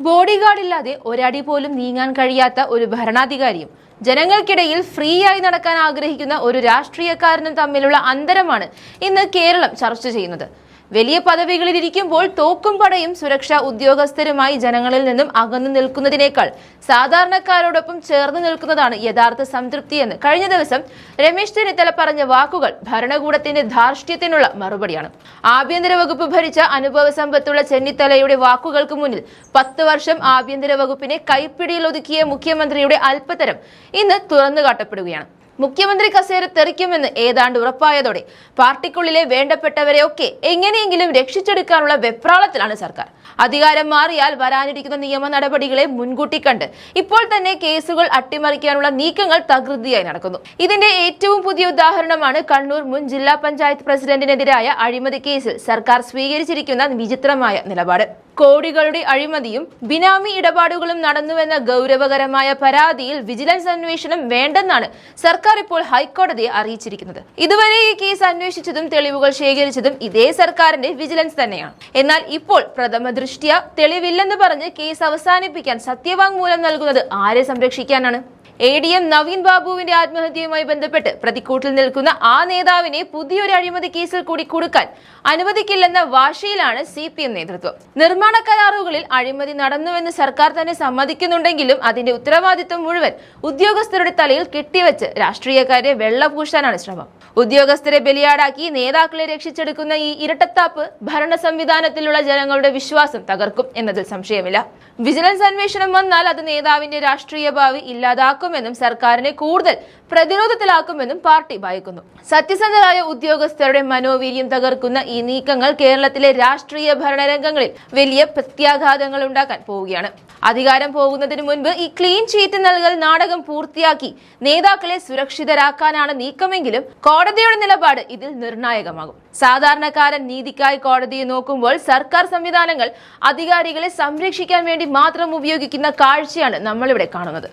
Bodyguard ഇല്ലാതെ ഒരടി പോലും നീങ്ങാൻ കഴിയാത്ത ഒരു ഭരണാധികാരിയും ജനങ്ങൾക്കിടയിൽ ഫ്രീ ആയി നടക്കാൻ ആഗ്രഹിക്കുന്ന ഒരു രാഷ്ട്രീയക്കാരനും തമ്മിലുള്ള അന്തരമാണ് ഇന്ന് കേരളം ചർച്ച ചെയ്യുന്നത്. വലിയ പദവികളിൽ ഇരിക്കുമ്പോൾ തോക്കും പടയും സുരക്ഷാ ഉദ്യോഗസ്ഥരുമായി ജനങ്ങളിൽ നിന്നും അകന്നു നിൽക്കുന്നതിനേക്കാൾ സാധാരണക്കാരോടൊപ്പം ചേർന്ന് നിൽക്കുന്നതാണ് യഥാർത്ഥ സംതൃപ്തിയെന്ന് കഴിഞ്ഞ ദിവസം രമേശ് ചെന്നിത്തല പറഞ്ഞ വാക്കുകൾ ഭരണകൂടത്തിന്റെ ധാർഷ്ട്യത്തിനുള്ള മറുപടിയാണ്. ആഭ്യന്തര വകുപ്പ് ഭരിച്ച അനുഭവ സമ്പത്തുള്ള ചെന്നിത്തലയുടെ വാക്കുകൾക്ക് മുന്നിൽ പത്ത് വർഷം ആഭ്യന്തര വകുപ്പിനെ കൈപ്പിടിയിൽ ഒതുക്കിയ മുഖ്യമന്ത്രിയുടെ അല്പതരം ഇന്ന് തുറന്നു കാട്ടപ്പെടുകയാണ് മുഖ്യമന്ത്രി കസേര തെറിക്കുമെന്ന് ഏതാണ്ട് ഉറപ്പായതോടെ പാർട്ടിക്കുള്ളിലെ വേണ്ടപ്പെട്ടവരെയൊക്കെ എങ്ങനെയെങ്കിലും രക്ഷിച്ചെടുക്കാനുള്ള വെപ്രാളത്തിലാണ് സർക്കാർ. അധികാരം മാറിയാൽ വരാനിരിക്കുന്ന നിയമ നടപടികളെ മുൻകൂട്ടി കണ്ട് ഇപ്പോൾ തന്നെ കേസുകൾ അട്ടിമറിക്കാനുള്ള നീക്കങ്ങൾ തകൃതിയായി നടക്കുന്നു. ഇതിന്റെ ഏറ്റവും പുതിയ ഉദാഹരണമാണ് കണ്ണൂർ മുൻ ജില്ലാ പഞ്ചായത്ത് പ്രസിഡന്റിനെതിരായ അഴിമതി കേസിൽ സർക്കാർ സ്വീകരിച്ചിരിക്കുന്ന വിചിത്രമായ നിലപാട്. കോടികളുടെ അഴിമതിയും ബിനാമി ഇടപാടുകളും നടന്നുവെന്ന ഗൗരവകരമായ പരാതിയിൽ വിജിലൻസ് അന്വേഷണം വേണ്ടെന്നാണ് സർക്കാർ ഇപ്പോൾ ഹൈക്കോടതിയെ അറിയിച്ചിരിക്കുന്നത്. ഇതുവരെ ഈ കേസ് അന്വേഷിച്ചതും തെളിവുകൾ ശേഖരിച്ചതും ഇതേ സർക്കാരിന്റെ വിജിലൻസ് തന്നെയാണ്. എന്നാൽ ഇപ്പോൾ പ്രഥമ ദൃഷ്ട്യ തെളിവില്ലെന്ന് പറഞ്ഞ് കേസ് അവസാനിപ്പിക്കാൻ സത്യവാങ്മൂലം നൽകുന്നത് ആരെ സംരക്ഷിക്കാനാണ്? എ ഡി എം നവീൻ ബാബുവിന്റെ ആത്മഹത്യയുമായി ബന്ധപ്പെട്ട് പ്രതിക്കൂട്ടിൽ നിൽക്കുന്ന ആ നേതാവിനെ പുതിയൊരു അഴിമതി കേസിൽ കൂടി കൊടുക്കാൻ അനുവദിക്കില്ലെന്ന വാശിയിലാണ് സി പി എം നേതൃത്വം. നിർമ്മാണ കരാറുകളിൽ അഴിമതി നടന്നുവെന്ന് സർക്കാർ തന്നെ സമ്മതിക്കുന്നുണ്ടെങ്കിലും അതിന്റെ ഉത്തരവാദിത്വം മുഴുവൻ ഉദ്യോഗസ്ഥരുടെ തലയിൽ കെട്ടിവെച്ച് രാഷ്ട്രീയക്കാരെ വെള്ളപൂശാനാണ് ശ്രമം. ഉദ്യോഗസ്ഥരെ ബലിയാടാക്കി നേതാക്കളെ രക്ഷിച്ചെടുക്കുന്ന ഈ ഇരട്ടത്താപ്പ് ഭരണ സംവിധാനത്തിലുള്ള ജനങ്ങളുടെ വിശ്വാസം തകർക്കും എന്നതിൽ സംശയമില്ല. വിജിലൻസ് അന്വേഷണം വന്നാൽ അത് നേതാവിന്റെ രാഷ്ട്രീയ ഭാവി ഇല്ലാതാക്കുമെന്നും സർക്കാരിനെ കൂടുതൽ പ്രതിരോധത്തിലാക്കുമെന്നും പാർട്ടി ഭയക്കുന്നു. സത്യസന്ധരായ ഉദ്യോഗസ്ഥരുടെ മനോവീര്യം തകർക്കുന്ന ഈ നീക്കങ്ങൾ കേരളത്തിലെ രാഷ്ട്രീയ ഭരണരംഗങ്ങളിൽ വലിയ പ്രത്യാഘാതങ്ങൾ ഉണ്ടാക്കാൻ പോവുകയാണ്. അധികാരം പോകുന്നതിന് മുൻപ് ഈ ക്ലീൻ ചീറ്റ് നൽകൽ നാടകം പൂർത്തിയാക്കി നേതാക്കളെ സുരക്ഷിതരാക്കാനാണ് നീക്കമെങ്കിലും കോടതിയുടെ നിലപാട് ഇതിൽ നിർണായകമാകും. സാധാരണക്കാരൻ നീതിക്കായി കോടതിയെ നോക്കുമ്പോൾ സർക്കാർ സംവിധാനങ്ങൾ അധികാരികളെ സംരക്ഷിക്കാൻ വേണ്ടി മാത്രം ഉപയോഗിക്കുന്ന കാഴ്ചയാണ് നമ്മളിവിടെ കാണുന്നത്.